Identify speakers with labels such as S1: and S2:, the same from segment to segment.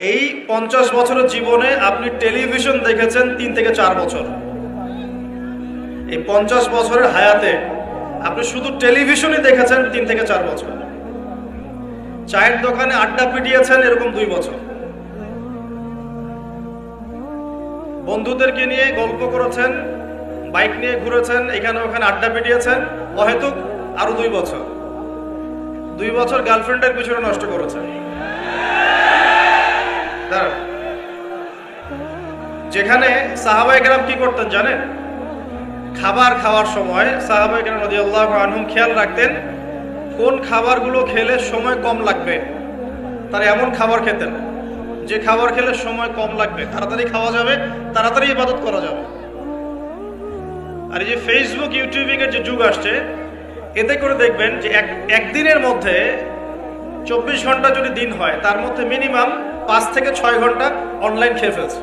S1: এই পঞ্চাশ বছরের জীবনে আপনি টেলিভিশন দেখেছেন তিন থেকে চার বছর। এই পঞ্চাশ বছরের হায়াতে আপনি শুধু টেলিভিশনই দেখেছেন তিন থেকে চার বছর। চায়ের দোকানে আড্ডা পিটিয়েছেন এরকম দুই বছর। বন্ধুদেরকে নিয়ে গল্প করেছেন, বাইক নিয়ে ঘুরেছেন, এখানে ওখানে আড্ডা পিটিয়েছেন, অহেতুক আরও দুই বছর। দুই বছর গার্লফ্রেন্ডের পিছনে নষ্ট করেছেন। যেখানে সাহাবাই কেরাম কি করতেন জানেন? খাবার খাওয়ার সময় সাহাবাই কেরাম নদী আল্লাহ আনহুম খেয়াল রাখতেন, কোন খাবারগুলো খেলে সময় কম লাগবে? তারা এমন খাবার খেতেন, যে খাবার খেলে সময় কম লাগবে। তাড়াতাড়ি খাওয়া যাবে, তাড়াতাড়ি ইবাদত করা যাবে। আর এই যে ফেসবুক ইউটিউবিং এর যে যুগ আসছে, এতে করে দেখবেন যে এক, একদিনের মধ্যে চব্বিশ ঘণ্টা যদি দিন হয়, তার মধ্যে মিনিমাম পাঁচ থেকে ছয় ঘণ্টা অনলাইন খেয়ে ফেলছে।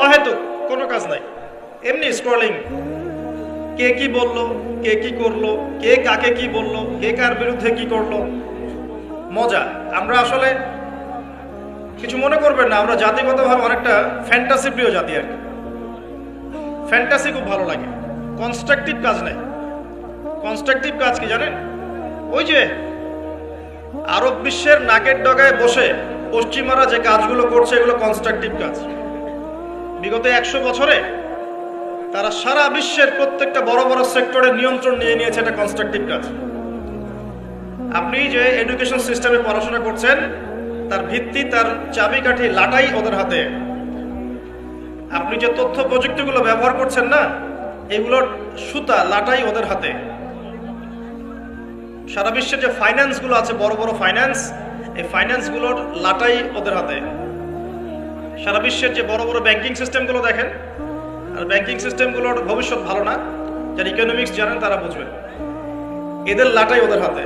S1: অহেতুক কোনো কাজ নাই। এমনি স্ক্রলিং কে কি বলল, কে কি করল, কে কাকে কি বলল, কে কার বিরুদ্ধে কি করল। মজা। আমরা আসলে কিছু মনে করবেন না, আমরা জাতিগতভাবে অনেকটা ফ্যান্টাসি প্রিয় জাতি আর কি। ফ্যান্টাসি খুব ভালো লাগে। কনস্ট্রাকটিভ কাজ নাই। কনস্ট্রাকটিভ কাজ কি জানেন? ওই যে আরব বিশ্বের নাকের ডগায় বসে পশ্চিমারা যে কাজগুলো করছে, এগুলো কনস্ট্রাকটিভ কাজ। বিগত একশো বছরে তারা সারা বিশ্বের প্রত্যেকটা বড় বড় সেক্টরের নিয়ন্ত্রণ নিয়ে নিয়েছে এটা কনস্ট্রাকটিভ কাজ। আপনি যে এডুকেশন সিস্টেমে পড়াশোনা করছেন, তার ভিত্তি, তার চাবিকাঠি, লাটাই ওদের হাতে। আপনি যে তথ্য প্রযুক্তিগুলো ব্যবহার করছেন না, এগুলোর সুতা, লাটাই ওদের হাতে। সারা বিশ্বের যে ফাইন্যান্সগুলো আছে, বড় বড় ফাইন্যান্স এই ফাইন্যান্সগুলোর লাটাই ওদের হাতে। সারা বিশ্বের যে বড় বড় ব্যাংকিং সিস্টেমগুলো দেখেন, আর ব্যাংকিং সিস্টেমগুলোর ভবিষ্যৎ ভালো না, যারা ইকোনমিক্স জানেন তারা বুঝবেন। এদের লাটাই ওদের হাতে।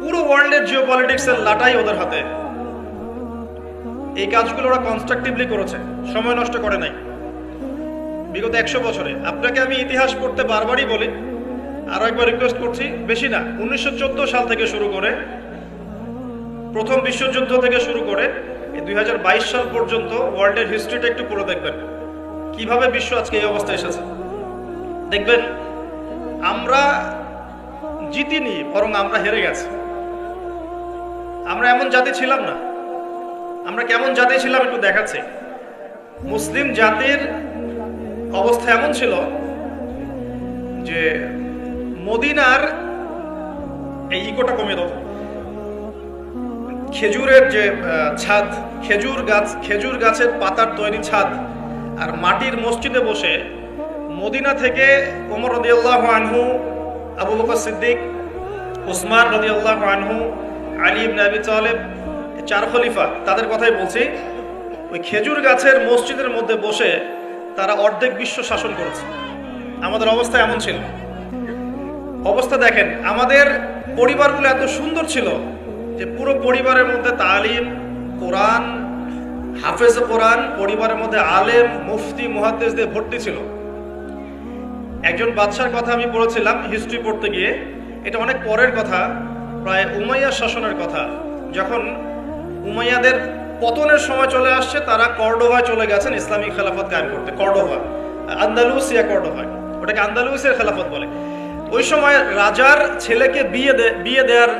S1: পুরো ওয়ার্ল্ডের জিও পলিটিক্সের লাটাই ওদের হাতে। এই কাজগুলো ওরা কনস্ট্রাকটিভলি করেছে, সময় নষ্ট করে নাই। বিগত একশো বছরে। আপনাকে আমি ইতিহাস পড়তে বারবারই বলি আরও একবার রিকোয়েস্ট করছি, বেশি না, উনিশশো চোদ্দ সাল থেকে শুরু করে, প্রথম বিশ্বযুদ্ধ থেকে শুরু করে দুই সাল পর্যন্ত ওয়ার্ল্ডের হিস্ট্রিটা একটু পড়ে দেখবেন। কীভাবে বিশ্ব আজকে এই অবস্থায় এসেছে? দেখবেন, আমরা জিতিনি, বরং আমরা হেরে গেছি। আমরা এমন জাতি ছিলাম না। আমরা কেমন জাতি ছিলাম একটু দেখাচ্ছি। মুসলিম জাতির অবস্থা এমন ছিল যে মদিনার এই ইকোটা কমে দাও। খেজুরের যে ছাদ, খেজুর গাছ, খেজুর গাছের পাতার তৈরি ছাদ আর মাটির মসজিদে বসে মদিনা থেকে ওমর রদিয়াল্লাহ আনহু, আবু বকর সিদ্দিক উসমান রদিয়াল্লাহ আনহু, আলী ইবনে আবি তালেব চার খলিফা, তাদের কথাই বলছি, ওই খেজুর গাছের মসজিদের মধ্যে বসে তারা অর্ধেক বিশ্ব শাসন করেছে। আমাদের অবস্থা এমন ছিল। অবস্থা দেখেন, আমাদের পরিবারগুলো এত সুন্দর ছিল যে পুরো পরিবারের মধ্যে তালিম, কোরআন, হাফেজ কোরআন, পরিবারের মধ্যে আলেম, মুফতি মুহাদ্দেস দিয়ে ভর্তি ছিল। একজন বাদশার কথা আমি পড়েছিলাম হিস্ট্রি পড়তে গিয়ে। এটা অনেক পরের কথা, প্রায় উমাইয়া শাসনের কথা। যখন উমাইয়াদের পতনের সময় চলে আসছে, তারা কর্ডোভায় চলে গেছেন ইসলামিক খেলাফত কায়েম করতে। কর্ডোভা, আন্দালুসিয়া কর্ডোভায় ওটাকে আন্দালুসিয়ার খেলাফত বলে। ওই সময় রাজার ছেলেকে বিয়ে বিয়ে দেওয়ার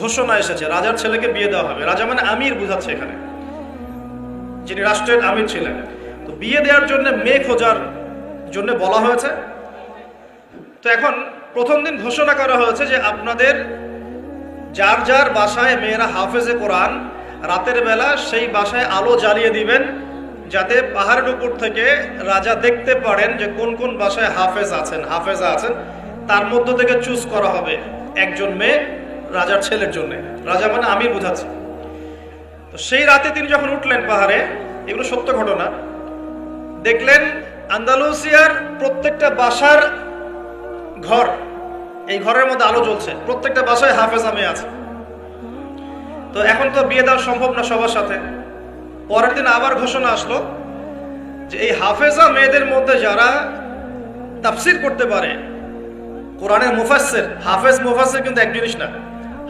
S1: ঘোষণা এসেছে। রাজার ছেলেকে বিয়ে দেওয়া হবে। রাজা মানে আমির বুঝাচ্ছে এখানে, যিনি রাষ্ট্রের আমির ছিলেন। তো বিয়ে দেওয়ার জন্য মেয়ে খোঁজার জন্য বলা হয়েছে। তো এখন প্রথম দিন ঘোষণা করা হয়েছে যে আপনাদের যার যার বাসায় মেয়েরা হাফেজে কোরআন, রাতের বেলা সেই বাসায় আলো জ্বালিয়ে দিবেন, যাতে পাহাড়ের উপর থেকে রাজা দেখতে পারেন যে কোন কোন বাসায় হাফেজ আছেন, হাফেজা আছেন। তার মধ্য থেকে চুজ করা হবে একজন মেয়ে রাজার ছেলের জন্য। রাজা মানে আমি বুঝাচ্ছি। তো সেই রাতে তিনি যখন উঠলেন পাহাড়ে, এগুলো সত্য ঘটনা, দেখলেন আন্দালুসিয়ার প্রত্যেকটা বাসার ঘর, এই ঘরের মধ্যে আলো জ্বলছে। প্রত্যেকটা বাসায় হাফেজা মেয়ে আছে। তো এখন তো বিয়ে দেওয়া সম্ভব না সবার সাথে। পরের দিন আবার ঘোষণা আসলো যে এই হাফেজা মেয়েদের মধ্যে যারা তাফসির করতে পারে কোরআনের মুফাসসির, হাফেজ মুফাসসির কিন্তু এক জিনিস না।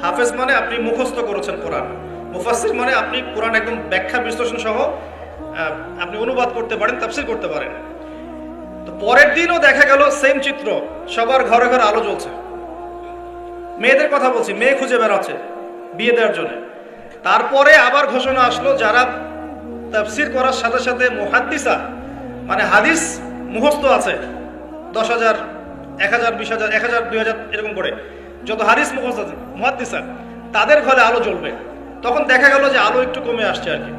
S1: হাফেজ মানে আপনি মুখস্থ করেছেন কোরআন। মুফাসসির মানে আপনি কোরআন একদম ব্যাখ্যা, বিশ্লেষণ সহ আপনি অনুবাদ করতে পারেন, তাফসির করতে পারেন। তো পরের দিনও দেখা গেল সেম চিত্র, সবার ঘরে ঘরে আলো জ্বলছে। মেয়েদের কথা বলছি, মেয়ে খুঁজে বেড়াচ্ছে বিয়ে দেওয়ার জন্য। তারপরে আবার ঘোষণা আসলো, যারা তাফসির করার সাথে সাথে মুহাদ্দিসা মানে হাদিস মুখস্থ আছে, দশ হাজার এক হাজার, বিশ হাজার, এক হাজার, দুই হাজার, এরকম করে। যত হারিস মুখস্থ আছে তাদের ঘরে আলো জ্বলবে। তখন দেখা গেল যে আলো একটু কমে আসছে আর কি।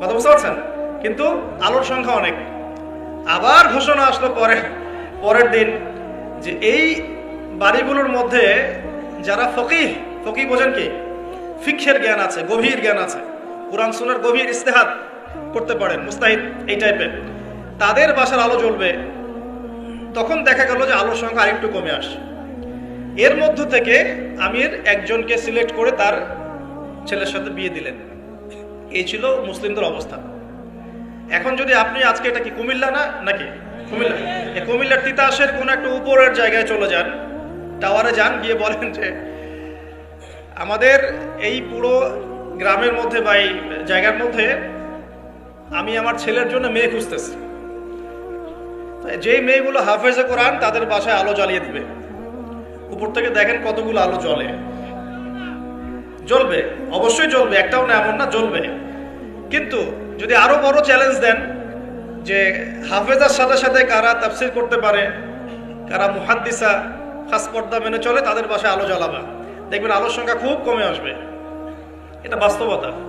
S1: কথা বুঝতে পারছেন? কিন্তু আলোর সংখ্যা অনেক। আবার ঘোষণা আসলো পরে পরের দিন যে এই বাড়িগুলোর মধ্যে যারা ফকি ফকি বোঝেন কি? ফিক্ষের জ্ঞান আছে, গভীর জ্ঞান আছে। কোরআন সুনার গভীর ইস্তেহাদ করতে পারেন, মুস্তাহিদ, এই টাইপের তাদের বাসার আলো জ্বলবে। তখন দেখা গেল যে আলোর সংখ্যা আরেকটু কমে আসে এর মধ্য থেকে আমির একজনকে সিলেক্ট করে তার ছেলের সাথে বিয়ে দিলেন। এই ছিল মুসলিমদের অবস্থা এখন যদি আপনি আজকে এটা কি কুমিল্লা না, নাকি? কুমিল্লা। কুমিল্লার তিতাসের কোন একটা উপরের জায়গায় চলে যান, টাওয়ারে যান, গিয়ে বলেন যে, আমাদের এই পুরো গ্রামের মধ্যে বা এই জায়গার মধ্যে আমি আমার ছেলের জন্য মেয়ে খুঁজতেছি। যেই মেয়েগুলো হাফেজে কোরআন তাদের বাসায় আলো জ্বালিয়ে দিবে। উপর থেকে দেখেন কতগুলো আলো জ্বলে। জ্বলবে, অবশ্যই জ্বলবে, একটাও না, এমন না, জ্বলবে। কিন্তু যদি আরও বড় চ্যালেঞ্জ দেন, যে হাফেজার সাথে সাথে কারা তাফসির করতে পারে, কারা মুহাদ্দিসা খাস পর্দা মেনে চলে, তাদের বাসায় আলো জ্বালাবা। দেখবেন আলোর সংখ্যা খুব কমে আসবে। এটা বাস্তবতা।